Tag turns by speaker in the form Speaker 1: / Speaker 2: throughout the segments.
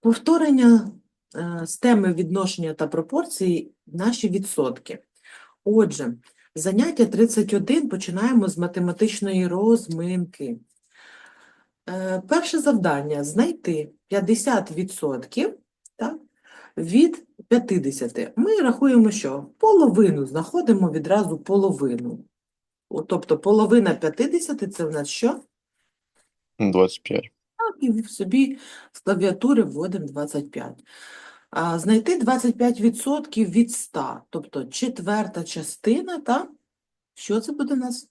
Speaker 1: Повторення е, з теми відношення та пропорції наші відсотки. Отже, заняття 31 починаємо з математичної розминки. Е, Перше завдання знайти 50% так, від 50. Ми рахуємо, що половину знаходимо відразу половину. Тобто половина 50 це в нас що?
Speaker 2: 25.
Speaker 1: І в собі з клавіатури вводимо 25. А, знайти 25% від 100, тобто четверта частина, та що це буде у нас?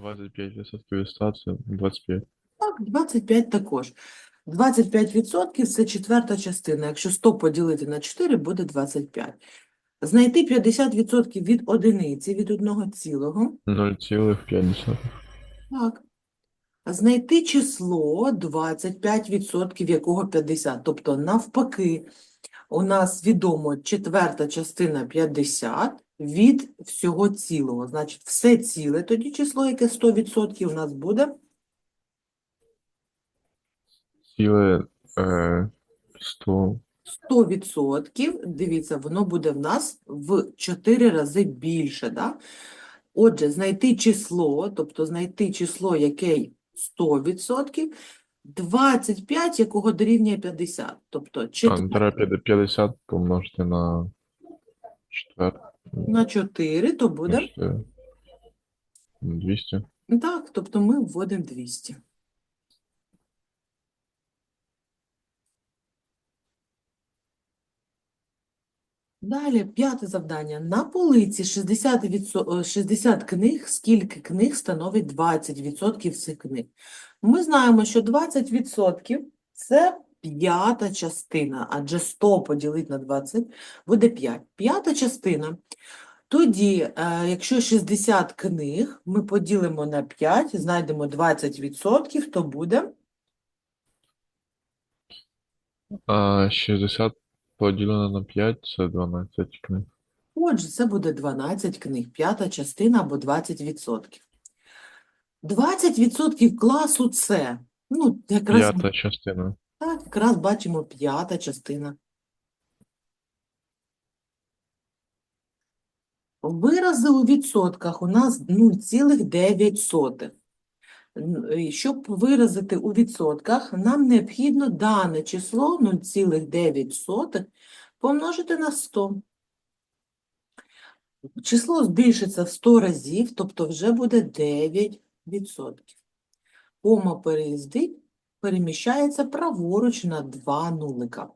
Speaker 2: 25% від 100 це 25.
Speaker 1: Так, 25 також. 25% це четверта частина. Якщо 100 поділити на 4, буде 25. Знайти 50% від одиниці, від одного цілого.
Speaker 2: 0,5.
Speaker 1: Так. Знайти число 25%, якого 50. Тобто, навпаки, у нас відомо четверта частина 50 від всього цілого. Значить, все ціле, тоді число, яке 100% у нас буде
Speaker 2: Ціле е, 100.
Speaker 1: 100%. Дивіться, воно буде в нас в 4 рази більше. Да? Отже, знайти число, тобто знайти число, яке 100%, 25, якого дорівнює 50. Тобто
Speaker 2: А, треба 50 помножити на 4.
Speaker 1: на 4, то буде.
Speaker 2: На 4. 200.
Speaker 1: Так, тобто ми вводимо 200. Далі, п'яте завдання. На полиці 60, відсо- е, 60 книг, скільки книг становить 20% цих книг? Ми знаємо, що 20% – це п'ята частина, адже 100 поділити на 20 буде 5. П'ята частина. Тоді, е, якщо 60 книг ми поділимо на 5, знайдемо 20%, то буде
Speaker 2: А 60 поділено на 5 це 12 книг.
Speaker 1: Отже, це буде 12 книг, п'ята частина або 20%. 20% класу С. Ну, якраз,
Speaker 2: П'ята частина.
Speaker 1: так, якраз бачимо п'ята частина. Вирази у відсотках у нас 0,9. І Щоб виразити у відсотках, нам необхідно дане число 0,9 помножити на 100. Число збільшиться в 100 разів, тобто вже буде 9%. Кома переїздить, переміщається праворуч на 2 нулика.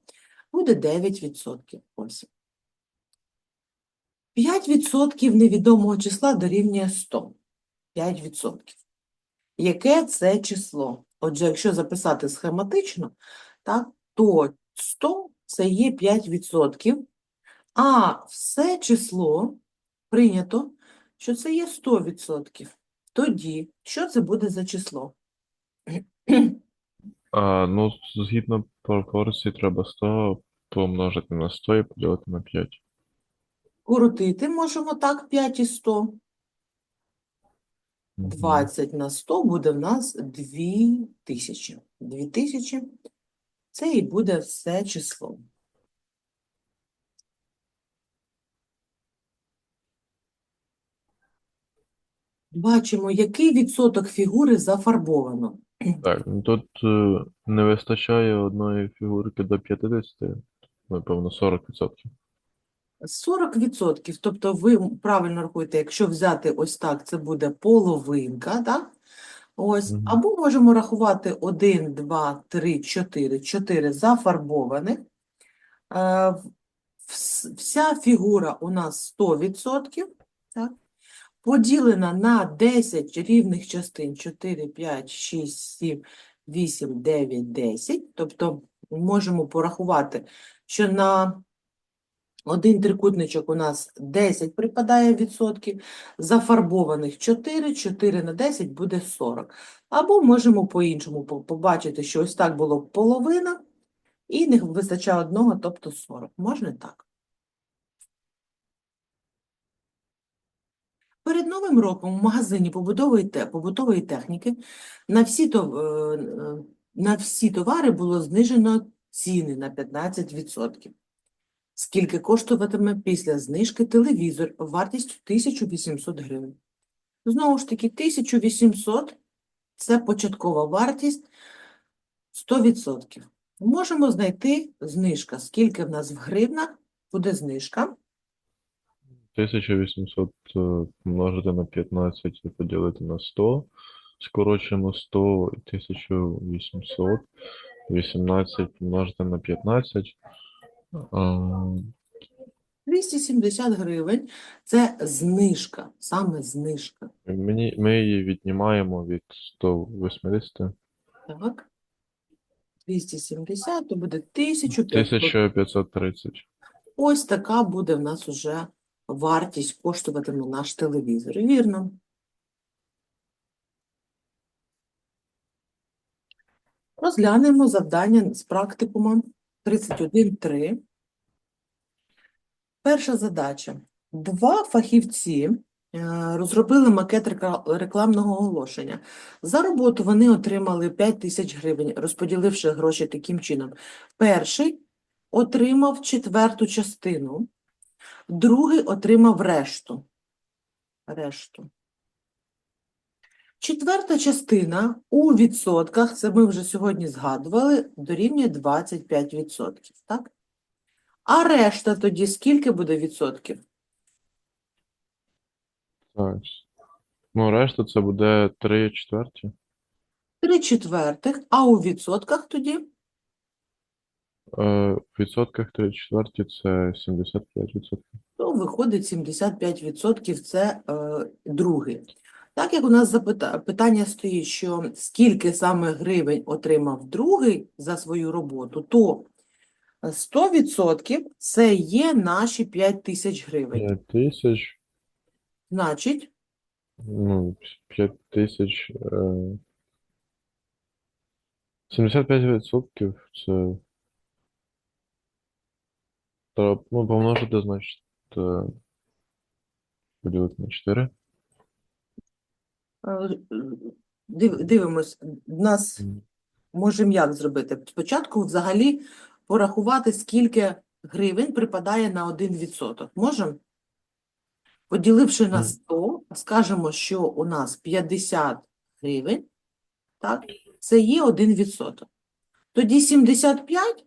Speaker 1: Буде 9%. Ось. 5% невідомого числа дорівнює 100. 5%. Яке це число? Отже, якщо записати схематично, так, то 100 – це є 5%, а все число прийнято, що це є 100%. Тоді, що це буде за число?
Speaker 2: А, ну, згідно пропорції треба 100 помножити на 100 і поділити на 5.
Speaker 1: Коротити можемо так 5 і 100.
Speaker 2: Мгм.
Speaker 1: 20 на 100 буде в нас 2000. 2000 – це і буде все число. Бачимо, який відсоток фігури зафарбовано.
Speaker 2: Так, ну тут е, не вистачає одної фігурки до 50, напевно, 40%.
Speaker 1: 40%, тобто ви правильно рахуєте, якщо взяти ось так, це буде половинка, так? Ось,
Speaker 2: Мгм.
Speaker 1: або можемо рахувати 1, 2, 3, 4, 4 зафарбованих. Е, Вся фігура у нас 100%, так? Поділена на 10 рівних частин 4, 5, 6, 7, 8, 9, 10. Тобто можемо порахувати, що на один трикутничок у нас 10 припадає відсотків, зафарбованих 4, 4 на 10 буде 40. Або можемо по-іншому побачити, що ось так було половина, і не вистачає одного, тобто 40. Можна так. Перед Новим роком в магазині побутової, техніки на всі е, е, на всі товари було знижено ціни на 15%. Скільки коштуватиме після знижки телевізор вартістю 1800 гривень? Знову ж таки, 1800 – це початкова вартість 100%. Можемо знайти знижка. Скільки в нас в гривнах буде знижка?
Speaker 2: 1800 е, помножити на 15 і поділити на 100. Скорочуємо 100 і 1800. 18 помножити на 15. А,
Speaker 1: 270 гривень – це знижка, саме знижка.
Speaker 2: Мені, ми її віднімаємо від 180.
Speaker 1: Так. 270, то буде 1500.
Speaker 2: 1530.
Speaker 1: Ось така буде в нас уже вартість коштуватиме наш телевізор. Вірно. Розглянемо завдання з практикумом 31.3. Перша задача. Два фахівці е, розробили макет рекламного оголошення. За роботу вони отримали 5 тисяч гривень, розподіливши гроші таким чином. Перший отримав четверту частину, другий отримав решту. Решту. Четверта частина у відсотках, це ми вже сьогодні згадували, дорівнює 25%, так? А решта тоді скільки буде відсотків?
Speaker 2: Так. Ну, решта це буде 3 четверті.
Speaker 1: 3 четвертих, а у відсотках тоді
Speaker 2: Е, в відсотках 3 четверті це 75%.
Speaker 1: то виходить 75% це е, другий. Так як у нас питання стоїть, що скільки саме гривень отримав другий за свою роботу, то 100% це є наші 5 тисяч гривень.
Speaker 2: 5 тисяч,
Speaker 1: Значить,
Speaker 2: ну, 5 тисяч. Е, 75% це. Треба, ну, помножити, значить, е, поділити на 4.
Speaker 1: Е, див- дивимось, нас Можемо як зробити? Спочатку взагалі порахувати, скільки гривень припадає на 1%. Можемо? Поділивши на 100, скажемо, що у нас 50 гривень, так? Це є 1%. Тоді 75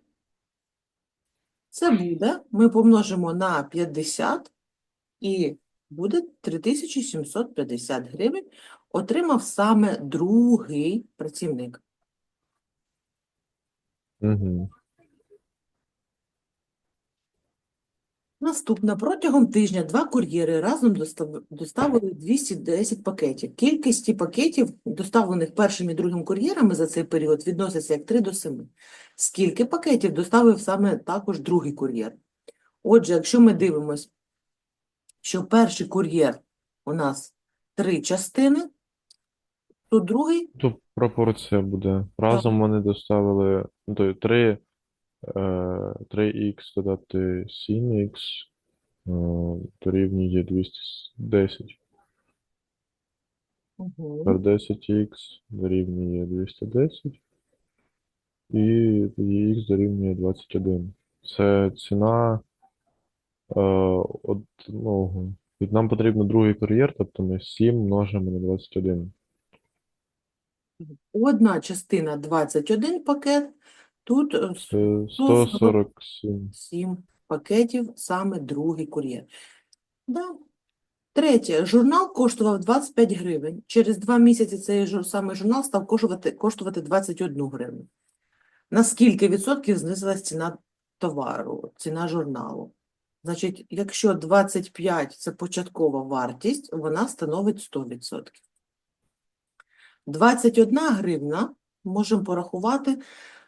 Speaker 1: це буде, ми помножимо на 50 і буде 3750 гривень отримав саме другий працівник.
Speaker 2: Угу.
Speaker 1: Наступно. Протягом тижня два кур'єри разом доставили 210 пакетів. Кількості пакетів, доставлених першим і другим кур'єрами за цей період, відноситься як 3 до 7. Скільки пакетів доставив саме також другий кур'єр? Отже, якщо ми дивимось, що перший кур'єр у нас три частини, то другий
Speaker 2: Тут пропорція буде. Разом вони доставили ну, то 3, е, 3х додати 7х е, дорівнює 210.
Speaker 1: Мгм.
Speaker 2: Тепер 10х дорівнює 210. І тоді дорівнює 21. Це ціна е, одного. Від нам потрібно другий кур'єр, тобто ми 7 множимо на 21.
Speaker 1: Одна частина 21 пакет, тут е,
Speaker 2: 147.
Speaker 1: 7 пакетів, саме другий кур'єр. Да. Третє. Журнал коштував 25 гривень. Через два місяці цей самий журнал став коштувати, коштувати 21 гривню. На скільки відсотків знизилась ціна товару, ціна журналу? Значить, якщо 25 – це початкова вартість, вона становить 100%. 21 гривна, можемо порахувати,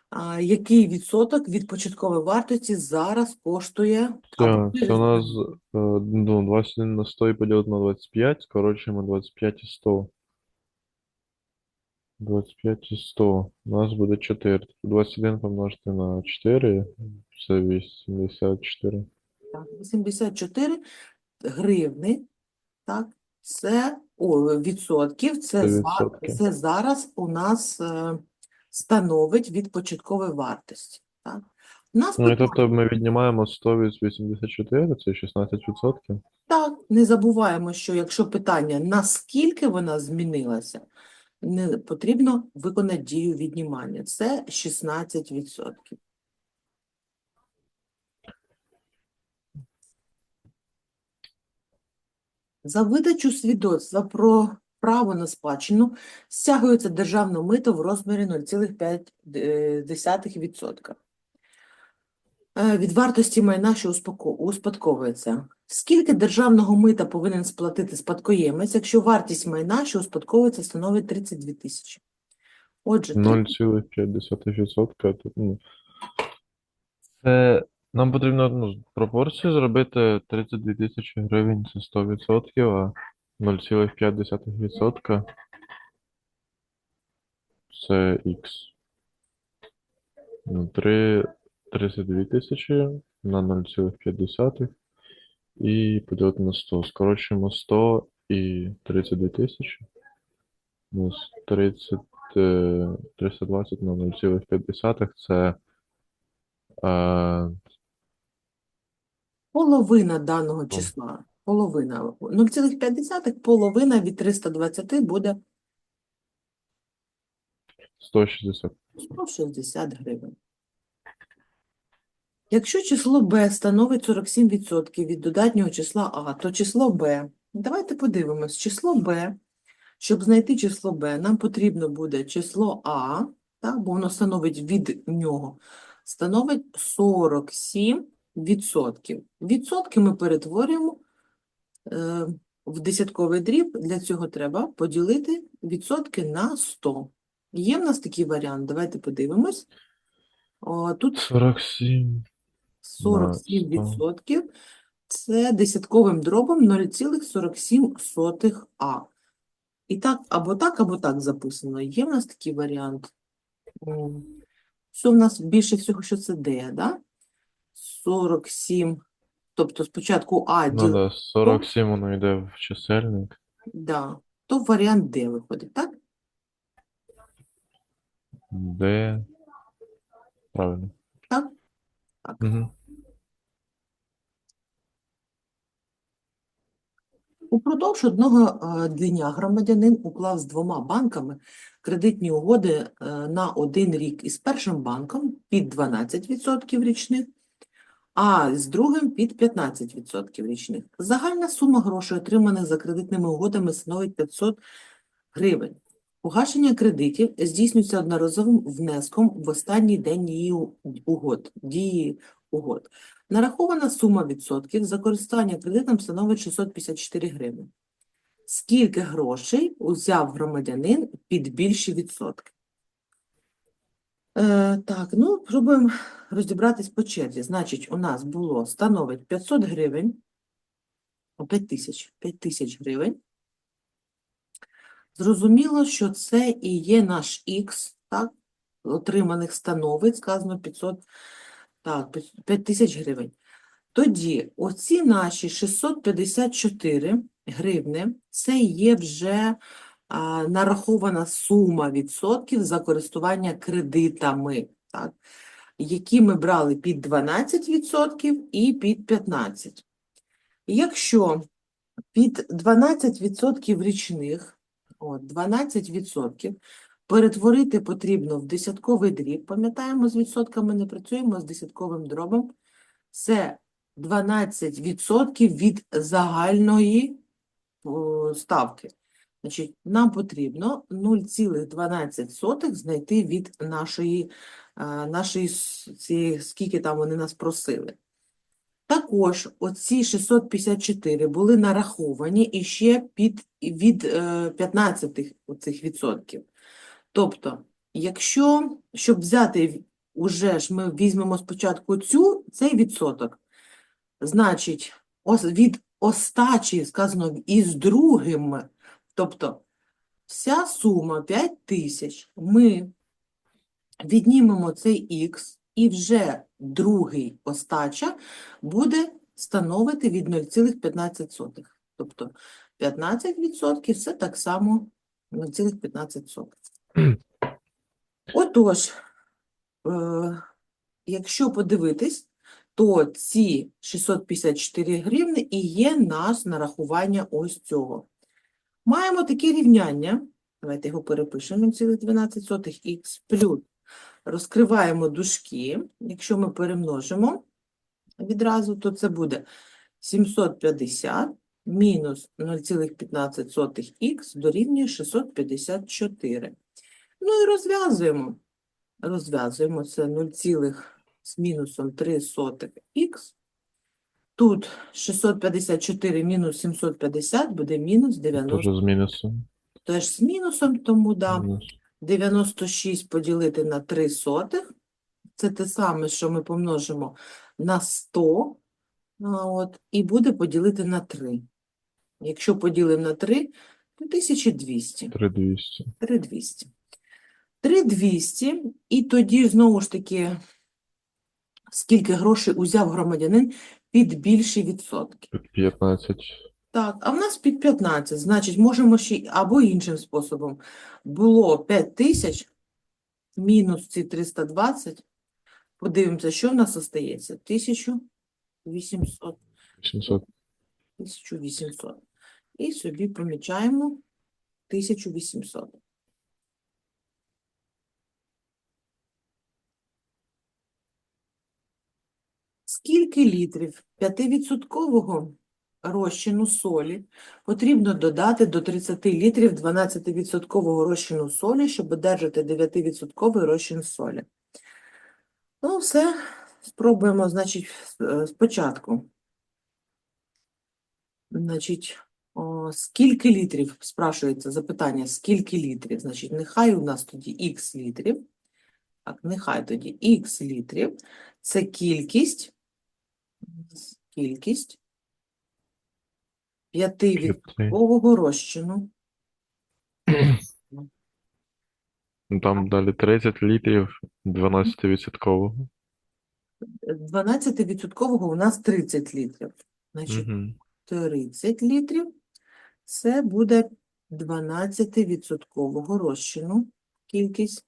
Speaker 1: а, який відсоток від початкової вартості зараз коштує
Speaker 2: Так, це у нас е, ну, 21 на 100 і поділити на 25, скорочуємо 25 і 100. 25 і 100. У нас буде 4. Тобто 21 помножити на 4, це 84.
Speaker 1: Так, 84 гривни, так, це о, відсотків, це,
Speaker 2: Це
Speaker 1: за- це зараз у нас е, становить від початкової вартості. Так? У нас
Speaker 2: Ну і
Speaker 1: питання.
Speaker 2: тобто ми віднімаємо 100 від 84, це 16%.
Speaker 1: Так, не забуваємо, що якщо питання, наскільки вона змінилася, не потрібно виконати дію віднімання. Це 16%. За видачу свідоцтва про право на спадщину стягується державне мито в розмірі 0,5%. Е, від вартості майна, що успадковується. Скільки державного мита повинен сплатити спадкоємець, якщо вартість майна, що успадковується, становить 32 тисячі? Отже,
Speaker 2: 0,5%. Тут, ну, це нам потрібно ну, пропорцію зробити 32 тисячі гривень, це 100%, а 0,5% це Х. Ну, 3, 32 тисячі на 0,5 і поділити на 100. Скорочуємо 100 і 32 тисячі. Ну, з 30, е, 320 на 0,5 це е,
Speaker 1: половина даного числа. Половина. 0,5, половина від 320 буде
Speaker 2: 160.
Speaker 1: 160 гривень. Якщо число b становить 47% від додатнього числа а, то число b, давайте подивимось, число b, щоб знайти число b, нам потрібно буде число а, так, бо воно становить від нього, становить 47%. Відсотки ми перетворюємо е, в десятковий дріб, для цього треба поділити відсотки на 100. Є в нас такий варіант, давайте подивимось. О, тут
Speaker 2: 47.
Speaker 1: 47% це десятковим дробом 0,47 А. І так, або так, або так записано. Є в нас такий варіант. Що в нас більше всього, що це D, да? 47, тобто спочатку А
Speaker 2: Ну
Speaker 1: ділимо,
Speaker 2: да, 47 воно йде в чисельник.
Speaker 1: да, то варіант D виходить, так?
Speaker 2: Де. Правильно.
Speaker 1: Так? Так.
Speaker 2: Угу.
Speaker 1: Упродовж одного е, дня громадянин уклав з двома банками кредитні угоди е, на один рік із першим банком під 12% річних, а з другим під 15% річних. Загальна сума грошей, отриманих за кредитними угодами, становить 500 гривень. Погашення кредитів здійснюється одноразовим внеском в останній день її угод, дії угод. Нарахована сума відсотків за користування кредитом становить 654 гривні. Скільки грошей узяв громадянин під більші відсотки? Е, так, ну, пробуємо розібратись по черзі. Значить, у нас було, становить 500 гривень, о, 5 тисяч, 5 тисяч гривень. Зрозуміло, що це і є наш Х, так, отриманих становить, сказано 500, так, 5 тисяч гривень. Тоді оці наші 654 гривни, це є вже нарахована сума відсотків за користування кредитами, так, які ми брали під 12% і під 15%. Якщо під 12% річних, от, 12% перетворити потрібно в десятковий дріб, пам'ятаємо, з відсотками не працюємо, з десятковим дробом, це 12% від загальної ставки. Значить, нам потрібно 0,12 знайти від нашої, нашої цієї, скільки там вони нас просили. Також оці 654 були нараховані і ще під, від е, 15 оцих відсотків. Тобто, якщо, щоб взяти, уже ж ми візьмемо спочатку цю, цей відсоток, значить, ос, від остачі, сказано, із другим, тобто, вся сума 5 тисяч, ми віднімемо цей х, і вже другий остача буде становити від 0,15. Тобто 15% це так само 0,15. Отож, е, якщо подивитись, то ці 654 гривни і є наш нарахування ось цього. Маємо таке рівняння. Давайте його перепишемо. 0,12х плюс. Розкриваємо дужки. Якщо ми перемножимо відразу, то це буде 750 мінус 0,15х дорівнює 654. Ну і розв'язуємо. Розв'язуємо це 0, з мінусом 3 сотих х. Тут 654 мінус 750 буде мінус 90.
Speaker 2: Теж з мінусом.
Speaker 1: Теж з мінусом, тому да.
Speaker 2: Мінус.
Speaker 1: 96 поділити на 3 сотих. Це те саме, що ми помножимо на 100, от, і буде поділити на 3. Якщо поділимо на 3, то 1200.
Speaker 2: 3200.
Speaker 1: 3200. 3200, і тоді знову ж таки, скільки грошей узяв громадянин під більші відсотки.
Speaker 2: Під 15.
Speaker 1: Так, а в нас під 15, значить, можемо ще або іншим способом. Було 5 тисяч мінус ці 320. Подивимося, що в нас остається. 1800.
Speaker 2: 800.
Speaker 1: 1800. І собі помічаємо 1800. Скільки літрів 5% розчину солі потрібно додати до 30 літрів 12% розчину солі, щоб одержати 9% розчин солі? Ну, все, спробуємо, значить, е, спочатку. Значить, о, скільки літрів, спрашується запитання, скільки літрів? Значить, нехай у нас тоді х літрів. Так, нехай тоді х літрів. Це кількість, кількість 5% розчину.
Speaker 2: Ну, Там далі 30 літрів 12%.
Speaker 1: 12% у нас 30 літрів. Значить,
Speaker 2: Угу.
Speaker 1: 30 літрів це буде 12% розчину кількість.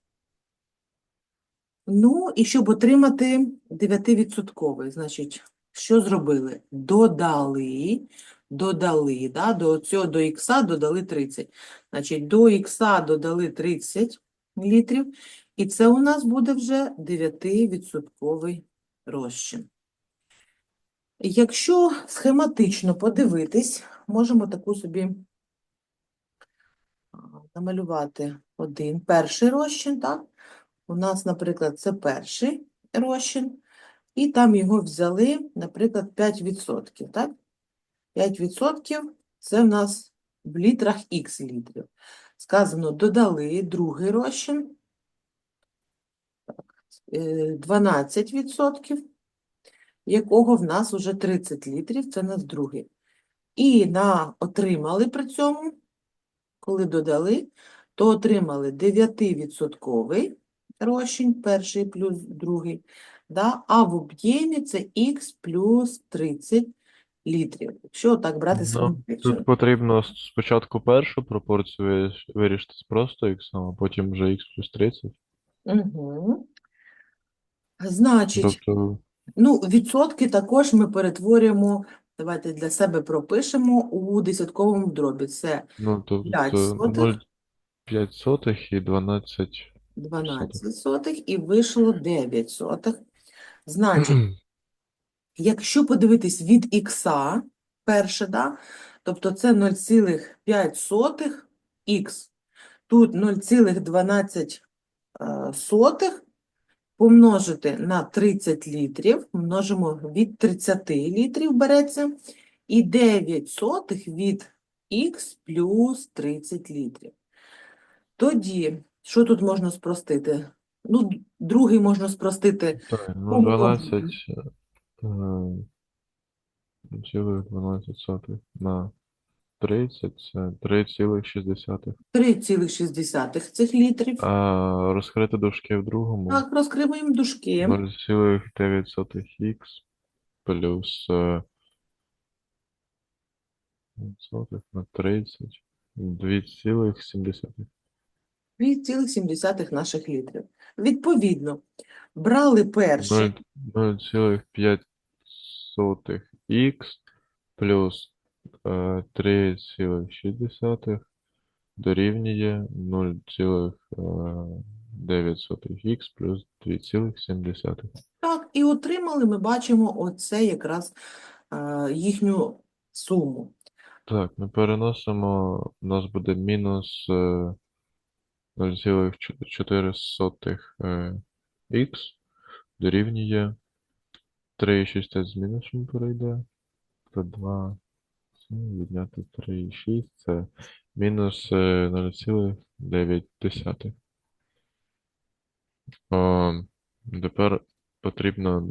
Speaker 1: Ну, і щоб отримати 9%, значить, що зробили? Додали, додали, да, до цього до ікса додали 30. Значить, до ікса додали 30 літрів, і це у нас буде вже 9% розчин. Якщо схематично подивитись, можемо таку собі намалювати один перший розчин, так? У нас, наприклад, це перший розчин, і там його взяли, наприклад, 5%, так? 5% це в нас в літрах х літрів. Сказано, додали другий розчин, е, 12%, якого в нас уже 30 літрів, це нас другий. І на отримали при цьому, коли додали, то отримали 9% розчин, перший плюс другий, да? а в об'ємі це х плюс 30 літрів. Якщо так брати
Speaker 2: Ну. Тут потрібно спочатку першу пропорцію вирішити з просто х, а потім вже х плюс 30.
Speaker 1: Угу. Значить,
Speaker 2: Тобто,
Speaker 1: Ну, відсотки також ми перетворюємо, давайте для себе пропишемо у десятковому дробі. Це
Speaker 2: ну,
Speaker 1: П'ять
Speaker 2: тобто
Speaker 1: сотих.
Speaker 2: 0,5 сотих і 12
Speaker 1: 12 сотих і вийшло 9 сотих. Значить, якщо подивитись від ікса, перше, да, тобто це 0,5 х, тут 0,12 е, помножити на 30 літрів, множимо від 30 літрів береться, і 9 сотих від х плюс 30 літрів. Тоді, що тут можна спростити? Ну, другий можна спростити.
Speaker 2: Так, ну
Speaker 1: Помножити.
Speaker 2: 12 е, цілих 12 сотих на 30 це 3,6.
Speaker 1: 3,6 цих літрів.
Speaker 2: А розкрити дужки в другому
Speaker 1: Так, розкриваємо дужки.
Speaker 2: 0,9х плюс е, сотих на 30 2,7.
Speaker 1: 2,7 наших літрів. Відповідно, брали перше.
Speaker 2: 0,5х плюс е, 3,6 дорівнює 0,9х плюс 2,7.
Speaker 1: Так, і отримали, ми бачимо оце якраз е, їхню суму.
Speaker 2: Так, ми переносимо, у нас буде мінус е, 0,4 е, дорівнює 3,6 з мінусом перейде. Це 2, відняти 3,6, це мінус е, 0,9. Тепер потрібно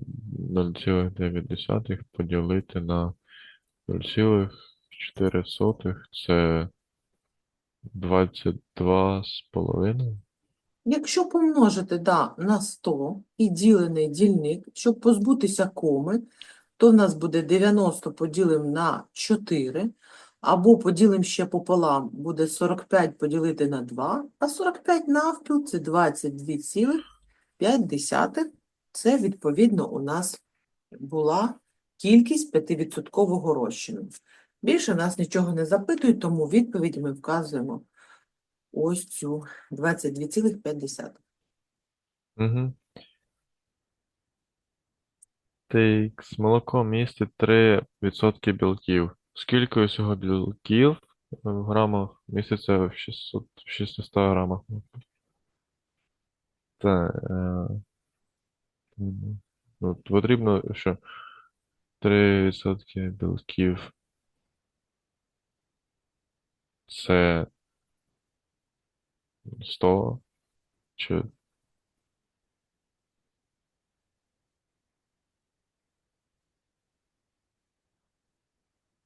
Speaker 2: 0,9 поділити на 0,4, це 22 з половиною.
Speaker 1: Якщо помножити да, на 100 і ділений дільник, щоб позбутися коми, то в нас буде 90 поділимо на 4, або поділимо ще пополам, буде 45 поділити на 2, а 45 навпіл – це 22,5. Це, відповідно, у нас була кількість 5% розчину. Більше нас нічого не запитують, тому відповідь ми вказуємо ось цю 22,5.
Speaker 2: Угу. TX. Молоко містить 3% білків. Скільки усього білків в грамах міститься в 600, 600 грамах? Та, е, ну, потрібно, що 3% білків це 100 чи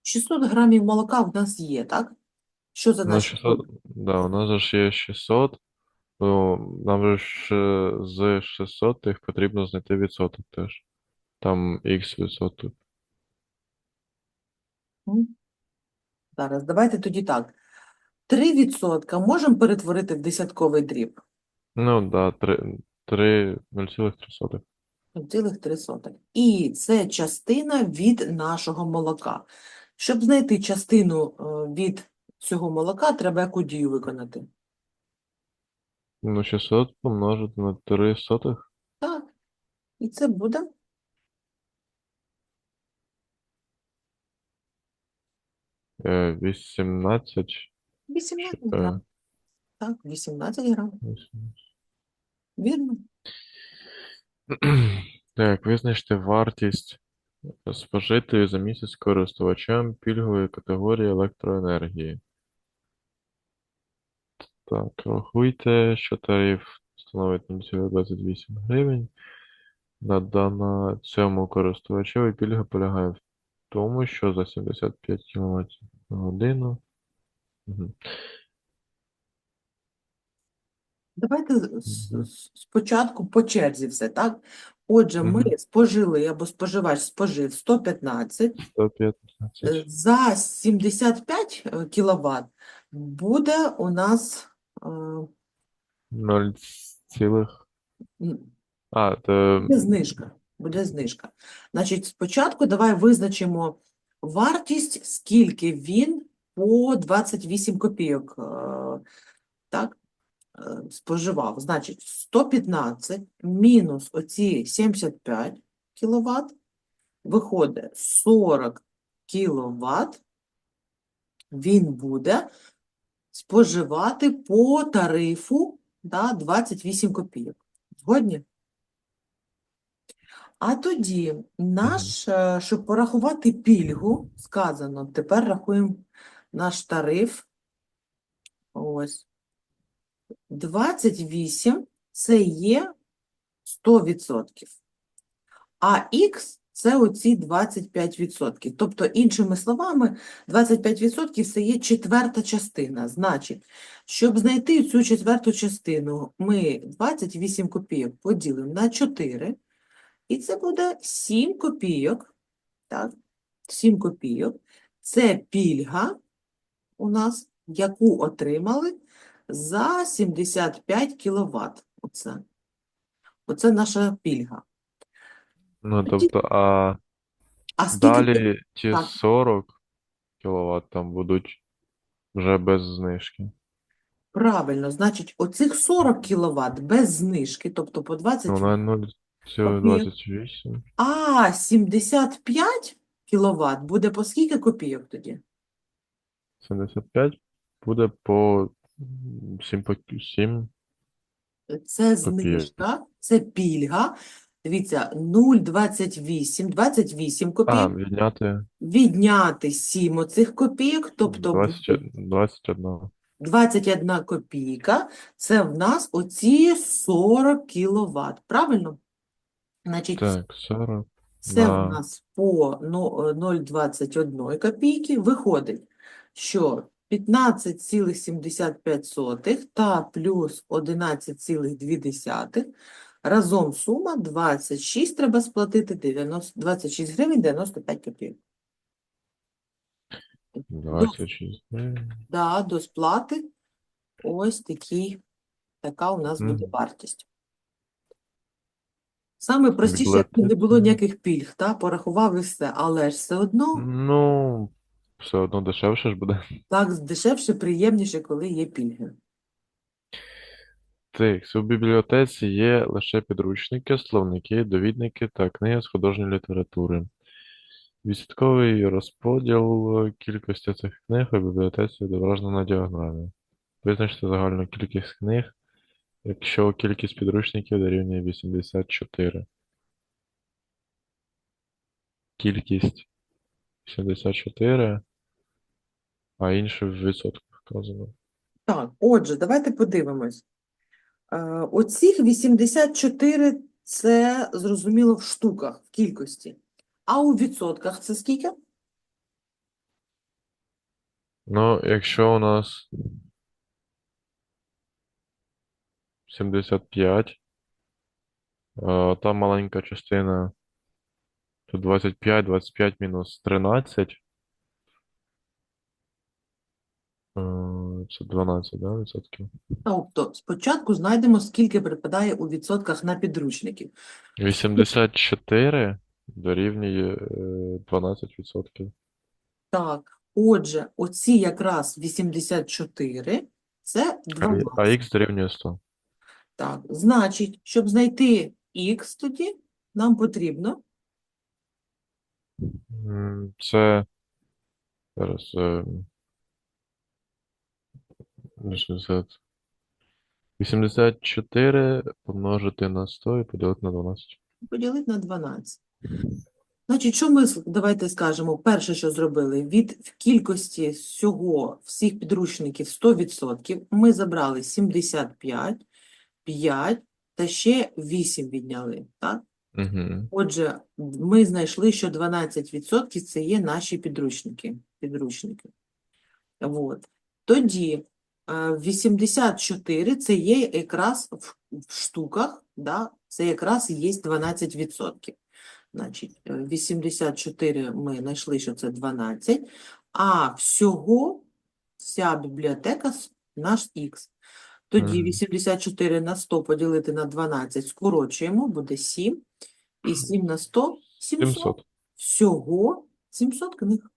Speaker 1: 600 грамів молока в нас є, так? Що за наш
Speaker 2: 600, да, у нас же ж є 600, ну, нам же ж е, з 600 їх потрібно знайти відсоток теж. Там х відсоток.
Speaker 1: Зараз, давайте тоді так. 3% можемо перетворити в десятковий дріб?
Speaker 2: Ну, да, 3, 3, 0,3.
Speaker 1: 0,3. І це частина від нашого молока. Щоб знайти частину е, від цього молока, треба яку дію виконати?
Speaker 2: Ну, 600 помножити на 3 сотих.
Speaker 1: Так. І це буде
Speaker 2: Е, 18.
Speaker 1: 18
Speaker 2: е,
Speaker 1: грам. Так, 18 грам.
Speaker 2: 18.
Speaker 1: Вірно.
Speaker 2: Так, визначте вартість спожитої за місяць користувачем пільгової категорії електроенергії. Так, рахуйте, що тариф становить 0,28 гривень. На дана цьому користувачеві пільга полягає в тому, що за 75 кВт годину.
Speaker 1: Давайте спочатку по черзі все, так? Отже, ми спожили або споживач спожив 115,
Speaker 2: 115.
Speaker 1: е, за 75 кВт буде у нас е,
Speaker 2: 0 цілих. А, то
Speaker 1: буде знижка. Буде знижка. Значить, спочатку давай визначимо вартість, скільки він по 28 копійок е, так, е, споживав. Значить, 115 мінус оці 75 кВт, виходить 40 кВт, він буде споживати по тарифу да, 28 копійок. Згодні? А тоді наш, е, щоб порахувати пільгу, сказано, тепер рахуємо наш тариф. Ось. 28 це є 100%. А х це оці 25%. Тобто, іншими словами, 25% це є четверта частина. Значить, щоб знайти цю четверту частину, ми 28 копійок поділимо на 4, і це буде 7 копійок. Так, 7 копійок. Це пільга у нас, яку отримали за 75 кВт. Оце. Оце наша пільга.
Speaker 2: Ну, тобто, а
Speaker 1: А скільки
Speaker 2: далі ті
Speaker 1: так.
Speaker 2: 40 кВт там будуть вже без знижки.
Speaker 1: правильно, значить, оцих 40 кВт без знижки, тобто по 20,
Speaker 2: Ну, на 0,28.
Speaker 1: а 75 кВт буде по скільки копійок тоді?
Speaker 2: 75 буде по 7, 7.
Speaker 1: Це знижка, це пільга. Дивіться, 0,28, 28
Speaker 2: А,
Speaker 1: копійок,
Speaker 2: відняти
Speaker 1: відняти 7 оцих копійок, тобто буде
Speaker 2: 20, 21.
Speaker 1: 21 копійка, це в нас оці 40 кВт, правильно? Значить,
Speaker 2: Так, 40.
Speaker 1: це в
Speaker 2: на-
Speaker 1: нас по ну, 0,21 копійки. Виходить, що 15,75 та плюс 11,2 разом сума 26 треба сплатити 90, 26 гривень 95 копійок.
Speaker 2: 26 гривень.
Speaker 1: Да, до сплати ось такий, така у нас буде вартість. Саме простіше, якби не було ніяких пільг, та, порахував і все, але ж все одно
Speaker 2: Ну, все одно дешевше ж буде.
Speaker 1: так дешевше, приємніше, коли є пільги.
Speaker 2: Так, у бібліотеці є лише підручники, словники, довідники та книги з художньої літератури. Відсотковий розподіл кількості цих книг у бібліотеці відображено на діаграмі. Визначте загальну кількість книг, якщо кількість підручників дорівнює 84. Кількість 74, а інше в відсотках вказано.
Speaker 1: Так, отже, давайте подивимось. Е, Оцих 84 – це, зрозуміло, в штуках, в кількості. А у відсотках це скільки?
Speaker 2: Ну, якщо у нас 75, е, там маленька частина, то 25, 25 мінус 13, е, це 12, да, відсотків?
Speaker 1: Тобто, спочатку знайдемо, скільки припадає у відсотках на підручників.
Speaker 2: 84 дорівнює е, 12 відсотків.
Speaker 1: Так, отже, оці якраз 84 – це
Speaker 2: А
Speaker 1: 12.
Speaker 2: х дорівнює 100.
Speaker 1: Так, значить, щоб знайти х тоді, нам потрібно
Speaker 2: М, Це зараз е, 60. 84 помножити на 100 і поділити на 12.
Speaker 1: поділити на 12. Значить, що ми давайте скажемо, перше, що зробили, від кількості всього всіх підручників 100% ми забрали 75, 5 та ще 8 відняли, так?
Speaker 2: Угу.
Speaker 1: Отже, ми знайшли, що 12% це є наші підручники. підручники. От. Тоді 84 це є якраз в, в штуках, да? це якраз є 12%. Значить, е, 84 ми знайшли, що це 12, а всього вся бібліотека наш х. Тоді
Speaker 2: Мгм.
Speaker 1: 84 на 100 поділити на 12 скорочуємо, буде 7. І 7 на 100 – 700.
Speaker 2: 700.
Speaker 1: Всього 700 книг.